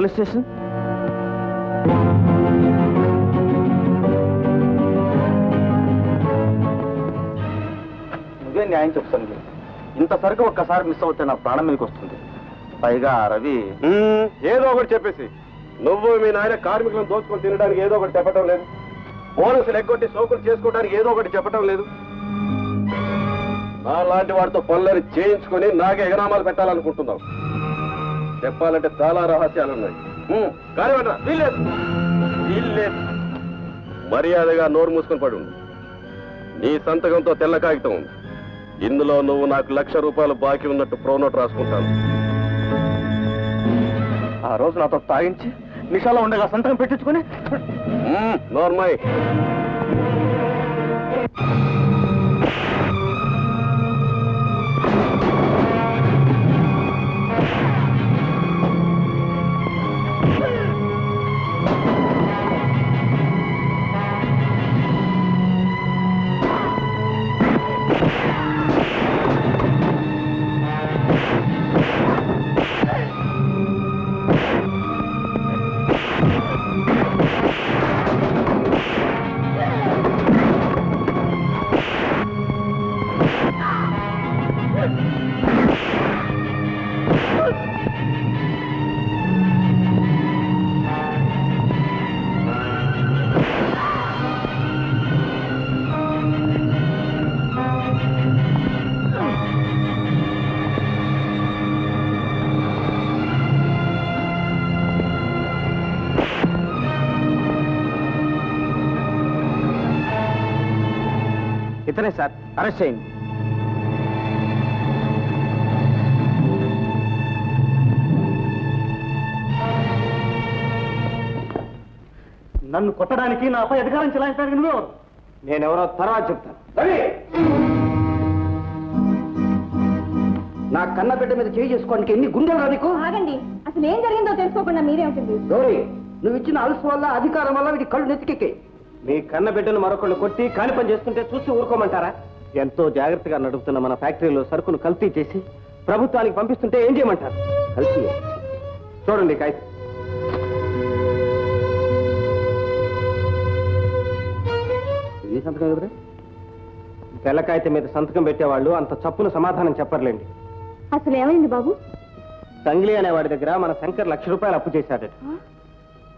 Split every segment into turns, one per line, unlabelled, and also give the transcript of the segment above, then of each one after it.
Police station? నువ్వే న్యాయం చెప్తాను ఇంత సరుకు ఒక్కసారి మిస్ అవుతే నా ప్రాణం మీదకి వస్తుంది. పైగా రవి
ఏదో ఒకటి చెప్పేసి. నువ్వు మీ నాయన కార్మికులను దోచుకొని తినడానికి ఏదో ఒకటి చెప్పటం లేదు. బోనసులు ఎగ్గొట్టి సోకులు చేసుకోవడానికి ఏదో ఒకటి చెప్పటం లేదు. నా లాంటి వాడితో పనులని చేయించుకొని నాకే ఎగనామాలు పెట్టాలనుకుంటున్నావు. చెప్పాలంటే చాలా రహస్యాలు ఉన్నాయి మ్మ్, కానివ్వండి రా, వీల్లేదు వీల్లేదు మర్యాదగా నోరు మూసుకొని పడి. ఉండు నీ సంతకంతో తెల్ల కాగితం ఉంది. ఇందులో నువ్వు నాకు లక్ష రూపాయలు బాకీ ఉన్నట్టు ప్రోనోట్ రాసుకుంటాను.
ఆ రోజు నాతో తాగించి నిషాలో ఉండగా సంతకం పెట్టించుకుని
మ్మ్,
ఇతనే సార్. అరెస్ట్ చేయండి. నన్ను కొట్టడానికి నాపై అధికారం చెలాయించడానికి నువ్వు నేనెవరో తర్వాత చెప్తాను.
నా కన్న బిడ్డ మీద చేయి చేసుకోవడానికి ఎన్ని గుండెలు నీకు?
ఆగండి. అసలు ఏం జరిగిందో తెలుసుకోకుండా మీరేమిటండి
గౌరీ నువ్వు ఇచ్చిన అలసు వల్ల అధికారం వల్ల వీటి కళ్ళు నెత్తికెక్కాయి.
మీ కన్న బిడ్డను మరొకళ్ళు కొట్టి కాని పని చేస్తుంటే చూసి ఊరుకోమంటారా? ఎంతో జాగ్రత్తగా నడుపుతున్న మన ఫ్యాక్టరీలో సరుకును కల్తీ చేసి ప్రభుత్వానికి పంపిస్తుంటే ఏం చేయమంటారు? కల్తీ? చూడండి
ఇది సంతకం కదరా?
తెల్ల కాగితం మీద సంతకం పెట్టేవాళ్ళు అంత చప్పున సమాధానం చెప్పర్లేండి.
అసలు ఏమైంది బాబు?
సంగ్లీ అనే వాడి దగ్గర మన శంకర్ లక్ష రూపాయలు అప్పు చేశాడట.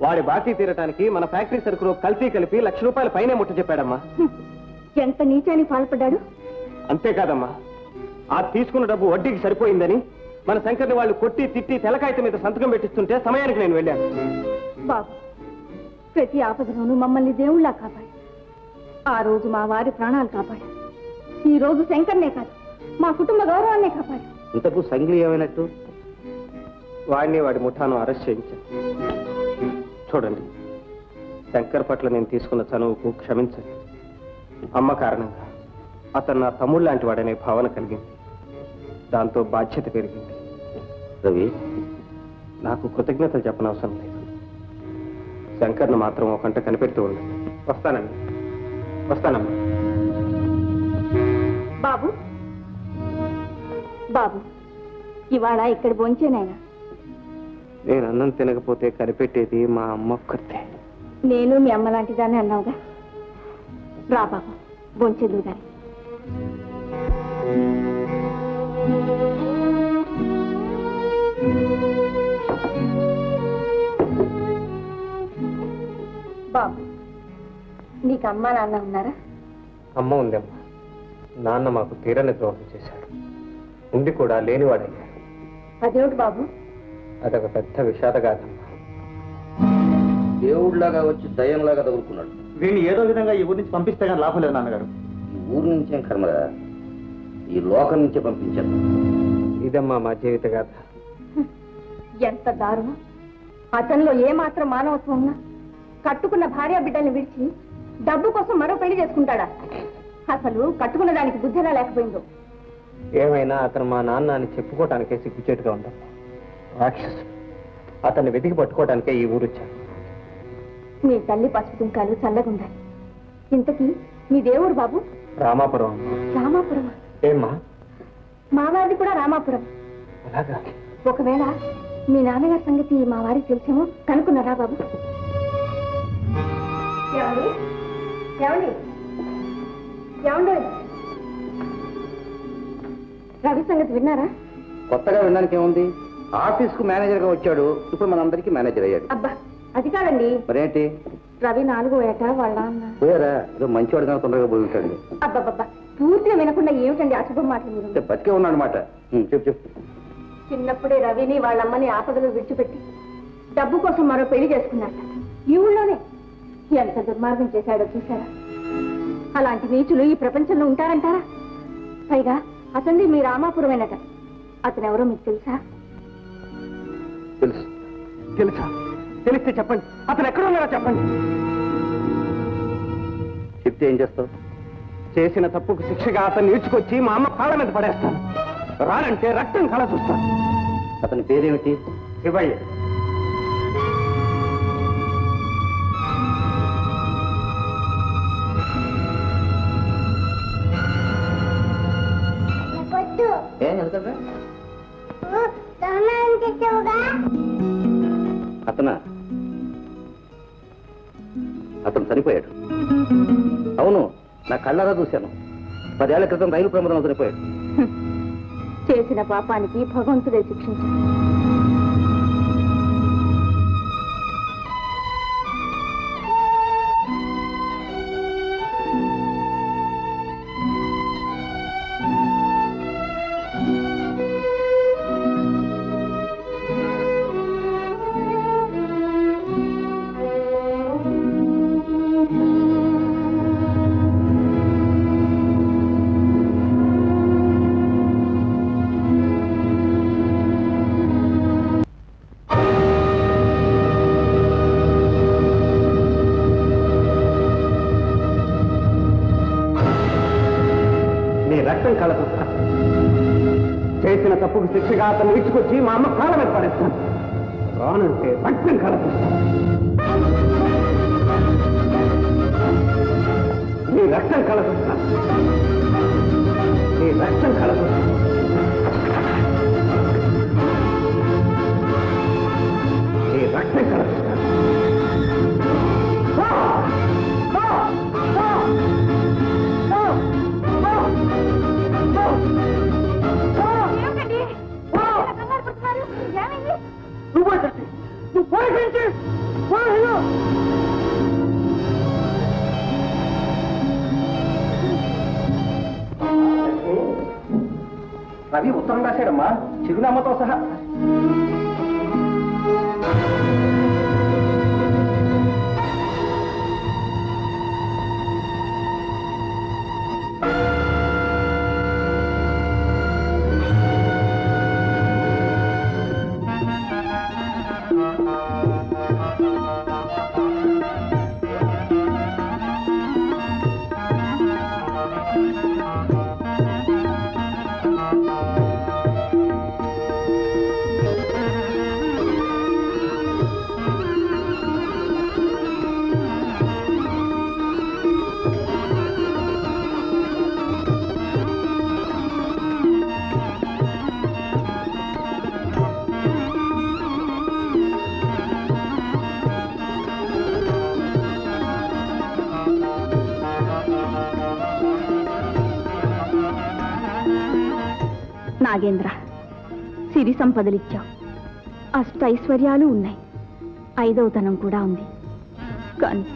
వాడి బాకీ తీరటానికి మన ఫ్యాక్టరీ సరుకులో కల్తీ కలిపి లక్ష రూపాయల పైనే ముట్ట చెప్పాడమ్మా.
ఎంత నీచానికి పాల్పడ్డాడు?
అంతేకాదమ్మా. ఆ తీసుకున్న డబ్బు వడ్డీకి సరిపోయిందని మన శంకర్ని వాళ్ళు కొట్టి తిట్టి తెలకాయితం మీద సంతకం పెట్టిస్తుంటే సమయానికి నేను వెళ్ళాను.
బాబు ప్రతి ఆపదలోనూ మమ్మల్ని దేవుళ్ళా కాపాడు. ఆ రోజు మా వారి ప్రాణాలు కాపాడు. ఈ రోజు శంకర్నే కాదు మా కుటుంబ గౌరవాన్నే కాపాడు.
ఇంతకు సంగిలి ఏమైనట్టు
వాడిని వాడి ముఠాను అరెస్ట్ చేయించాను. చూడండి. శంకర్ పట్ల నేను తీసుకున్న చనువుకు క్షమించండి. అమ్మ కారణంగా అతను నా తమ్ముడు లాంటి వాడనే భావన కలిగింది. దాంతో బాధ్యత పెరిగింది.
రవి.
నాకు కృతజ్ఞతలు చెప్పనవసరం లేదు. శంకర్ను మాత్రం ఒక గంట కనిపెడుతూ ఉండండి వస్తానండి. వస్తానమ్మా.
బాబు. బాబు ఇవాళ ఇక్కడ బొంచేనాయన
నేను అన్నం తినకపోతే కనిపెట్టేది మా అమ్మ ఒక్కతే
నేను మీ అమ్మ లాంటిదాన్ని అన్నావుగా? రా బాబు బొంచెదు గాని. బాబు నీకు అమ్మ నాన్న ఉన్నారా?
అమ్మ ఉందమ్మా. నాన్న మాకు తీరని ద్రోహం చేశాడు. ఉండి కూడా లేనివాడయ్యాడు.
అదేమిటి బాబు?
అదొక పెద్ద విషాదగాథమ్మా
దేవుడిలాగా వచ్చి దయ్యంలాగా తగులుకున్నాడు
వీడిని ఏదో విధంగా ఈ ఊరి నుంచి పంపిస్తే కానీ లాభం లేదు నాన్నగారు.
ఈ ఊరు నుంచేం కర్మరా? ఈ లోకం నుంచే పంపించాను
ఇదమ్మా మా జీవిత గాథ
ఎంత దారుణం. అతనిలో ఏ మాత్రం మానవత్వం ఉన్నా కట్టుకున్న భార్య బిడ్డల్ని విడిచి డబ్బు కోసం మరో పెళ్ళి చేసుకుంటాడా? అసలు కట్టుకున్న దానికి బుద్ధిలా లేకపోయిందో?
ఏమైనా అతను మా నాన్న అని చెప్పుకోవటానికే సిగ్గుచేటుగా ఉందమ్మా. రాక్షసుడు అతన్ని వెతికి పట్టుకోవటానికే ఈ ఊరు వచ్చాను
మీ తల్లి పసుపు కుంకాలు చల్లగుండాలి ఇంతకీ మీ దేవుడు బాబు?
రామాపురం.
రామాపురం
ఏమ్మా?
మావారిది కూడా రామాపురం.
అలాగా?
ఒకవేళ మీ నాన్నగారి సంగతి మా వారికి తెలిసేమో కనుక్కున్నారా బాబు? ఏమండి? ఏమండి? ఏమండి? రవి సంగతి విన్నారా?
కొత్తగా వినడానికి ఏముంది ఆఫీస్కు మేనేజర్గా వచ్చాడు. ఇప్పుడు మనందరికీ మేనేజర్ అయ్యాడు.
అబ్బా అది కాదండి.
మరేంటి?
రవి నాలుగో ఏట వాళ్ళ
పోయారా? ఏదో మంచివాడు కానీ తొందరగా పోయి ఉంటాడు
అబ్బబ్బబ్బా పూర్తిగా వినకుండా ఏమిటండి అశుభం మాటలు
అంటే
మీరు
బతికే ఉన్నాడనమాట చెప్పు చెప్పు.
చిన్నప్పుడే రవిని వాళ్ళ అమ్మని ఆపదలో విడిచిపెట్టి డబ్బు కోసం మరో పెళ్ళి చేసుకున్నారట. ఈ ఊళ్ళోనే ఎంత దుర్మార్గం చేశాడో చూసారా అలాంటి నీచులు ఈ ప్రపంచంలో ఉంటారంటారా? పైగా అతన్ని మీ రామాపురమేనట. అతను ఎవరో మీకు తెలుసా?
తెలుసు.
తెలుసా? తెలిస్తే చెప్పండి. అతను ఎక్కడ ఉన్నారో చెప్పండి.
చెప్తే ఏం చేస్తావు?
చేసిన తప్పుకు శిక్షగా అతన్ని ఈడ్చుకొచ్చి మా అమ్మ కాళ్ళ మీద పడేస్తాను. రానంటే రక్తం కళ చూస్తాను
అతని పేరేమిటి?
శివయ్య.
ఏం అతనా? అతను చనిపోయాడు. అవును నా కళ్ళారా చూశాను. పదేళ్ళ క్రితం రైలు ప్రమాదంలో చనిపోయాడు
చేసిన పాపానికి భగవంతుడే శిక్షించాడు.
తప్పుకు శిక్షగా అతను ఇచ్చుకొచ్చి మా అమ్మ కాలం ఏర్పడేస్తాను రానంటే రక్తం కళ నీ రక్తం కళ నీ రక్తం కళ నీ రక్తం కళ రవి ఉత్తరం రాశాడమ్మా. చిరునామాతో సహా.
నాగేంద్ర సిరి సంపదలిచ్చావు. అష్టైశ్వర్యాలు ఉన్నాయి. ఐదవతనం కూడా ఉంది. కానీ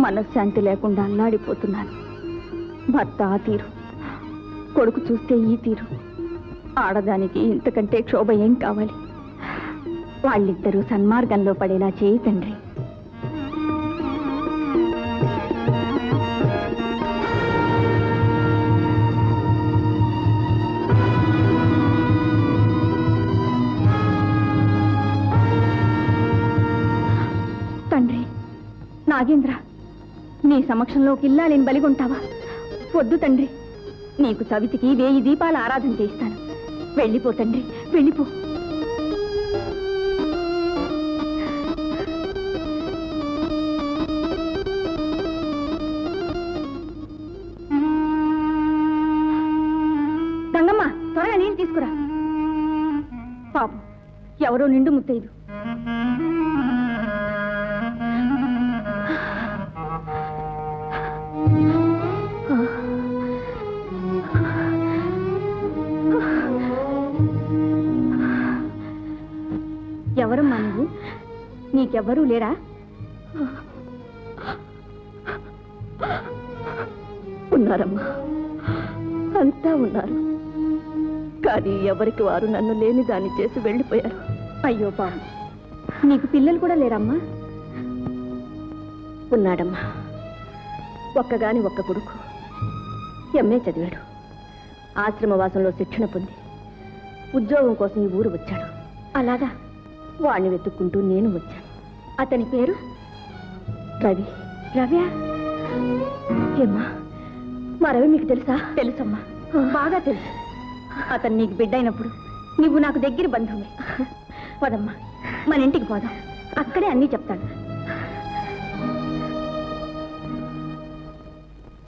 మనశ్శాంతి లేకుండా అల్లాడిపోతున్నాను. భర్త ఆ తీరు. కొడుకు చూస్తే ఈ తీరు. ఆడదానికి ఇంతకంటే క్షోభ ఏం కావాలి? వాళ్ళిద్దరూ సన్మార్గంలో పడేలా చేయి తండ్రి. నీ సమక్షంలో కిల్లాలిని బలిగొంటావా? వద్దు తండ్రి. నీకు సవితికి వేయి దీపాల ఆరాధన చేయిస్తాను. వెళ్ళిపో తండ్రి వెళ్ళిపో. గంగమ్మ త్వరగా నీళ్ళు తీసుకురా. పాపం ఎవరో నిండు ముత్తైదు. నీకెవ్వరూ లేరా?
ఉన్నారమ్మా. అంతా ఉన్నారు. కానీ ఎవరికి వారు నన్ను లేని దాన్ని చేసి వెళ్ళిపోయారు.
అయ్యో పాపం. నీకు పిల్లలు కూడా లేరమ్మా?
ఉన్నాడమ్మా. ఒక్కగాని ఒక్క కొడుకు. ఎంఏ చదివాడు. ఆశ్రమవాసంలో శిక్షణ పొంది. ఉద్యోగం కోసం ఈ ఊరు వచ్చాడు.
అలాగా?
వాణ్ణి వెతుక్కుంటూ నేను వచ్చాను.
అతని పేరు?
రవి.
రవ్య?
ఏమ్మా? మా రవి మీకు తెలుసా?
తెలుసమ్మా. బాగా తెలుసు. అతను నీకు బిడ్డైనప్పుడు నువ్వు నాకు దగ్గర బంధువులే పదమ్మా మన ఇంటికి పోదాం. అక్కడే అన్నీ చెప్తాను.